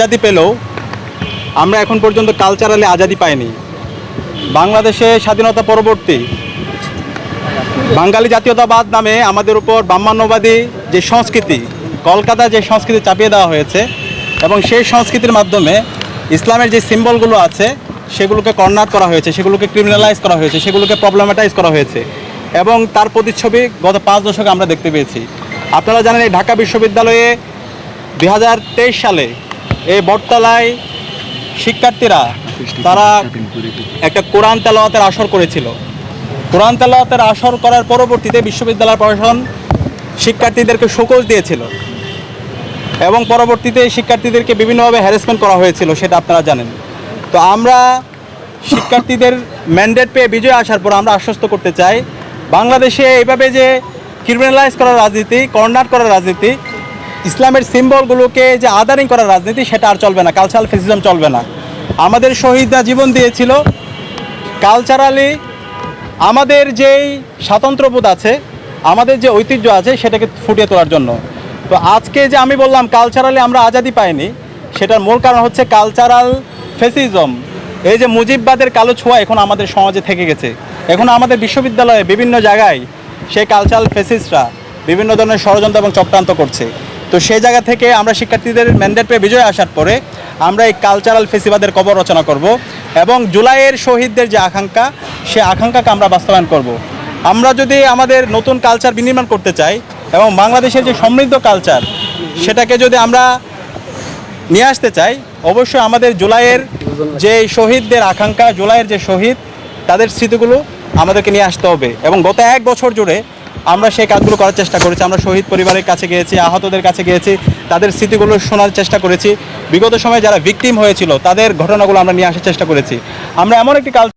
আজাদি পেলেও আমরা এখন পর্যন্ত কালচারালি আজাদি পাইনি। বাংলাদেশে স্বাধীনতা পরবর্তী, বাঙালি জাতীয়তাবাদ নামে আমাদের উপর ব্রাহ্মণ্যবাদী যে সংস্কৃতি, কলকাতা যে সংস্কৃতি চাপিয়ে দেওয়া হয়েছে এবং সেই সংস্কৃতির মাধ্যমে ইসলামের যে সিম্বলগুলো আছে, সেগুলোকে কর্নার করা হয়েছে, সেগুলোকে ক্রিমিনালাইজ করা হয়েছে, সেগুলোকে প্রবলেমেটাইজ করা হয়েছে এবং তার প্রতিচ্ছবি গত পাঁচ দশকে আমরা দেখতে পেয়েছি। আপনারা জানেন এই ঢাকা বিশ্ববিদ্যালয়ে দুই হাজার তেইশ সালে এই বটতলায় শিক্ষার্থীরা, তারা একটা কোরআন তেলাওয়াতের আসর করেছিল। কোরআন তেলাওয়াতের আসর করার পরবর্তীতে বিশ্ববিদ্যালয় প্রশাসন শিক্ষার্থীদেরকে শোকজ দিয়েছিল এবং পরবর্তীতে শিক্ষার্থীদেরকে বিভিন্নভাবে হ্যারাসমেন্ট করা হয়েছিল, সেটা আপনারা জানেন। তো আমরা শিক্ষার্থীদের ম্যান্ডেট পেয়ে বিজয় আসার পর আমরা আশ্বস্ত করতে চাই, বাংলাদেশে এইভাবে যে ক্রিমিনালাইজ করার রাজনীতি কর্নার করার রাজনীতি ইসলামের সিম্বলগুলোকে যে আদারিং করার রাজনীতি, সেটা আর চলবে না। কালচারাল ফেসিজম চলবে না। আমাদের শহীদরা জীবন দিয়েছিল। কালচারালি আমাদের যেই স্বাতন্ত্র্যবোধ আছে, আমাদের যে ঐতিহ্য আছে, সেটাকে ফুটিয়ে তোলার জন্য। তো আজকে যে আমি বললাম কালচারালি আমরা আজাদি পাইনি, সেটার মূল কারণ হচ্ছে কালচারাল ফেসিজম এই যে মুজিববাদের কালো ছোঁয়া এখন আমাদের সমাজে থেকে গেছে। এখন আমাদের বিশ্ববিদ্যালয়ে বিভিন্ন জায়গায় সেই কালচারাল ফেসিসরা বিভিন্ন ধরনের ষড়যন্ত্র এবং চক্রান্ত করছে। তো সেই জায়গা থেকে আমরা শিক্ষার্থীদের ম্যান্ডেট পেয়ে বিজয় আসার পরে আমরা এই কালচারাল ফেসিবাদের কবর রচনা করব এবং জুলাইয়ের শহীদদের যে আকাঙ্ক্ষা, সে আকাঙ্ক্ষাকে আমরা বাস্তবায়ন করব। আমরা যদি আমাদের নতুন কালচার বিনির্মাণ করতে চাই এবং বাংলাদেশের যে সমৃদ্ধ কালচার সেটাকে যদি আমরা নিয়ে আসতে চাই, অবশ্যই আমাদের জুলাইয়ের যে শহীদদের আকাঙ্ক্ষা, জুলাইয়ের যে শহীদ, তাদের স্মৃতিগুলো আমাদেরকে নিয়ে আসতে হবে। এবং গত এক বছর জুড়ে আমরা সেই কাজগুলো করার চেষ্টা করেছি। আমরা শহীদ পরিবারের কাছে গিয়েছি, আহতদের কাছে গিয়েছি, তাদের স্মৃতিগুলো শোনার চেষ্টা করেছি। বিগত সময়ে যারা ভিকটিম হয়েছিল, তাদের ঘটনাগুলো আমরা নিয়ে আসার চেষ্টা করেছি। আমরা এমন একটি কাল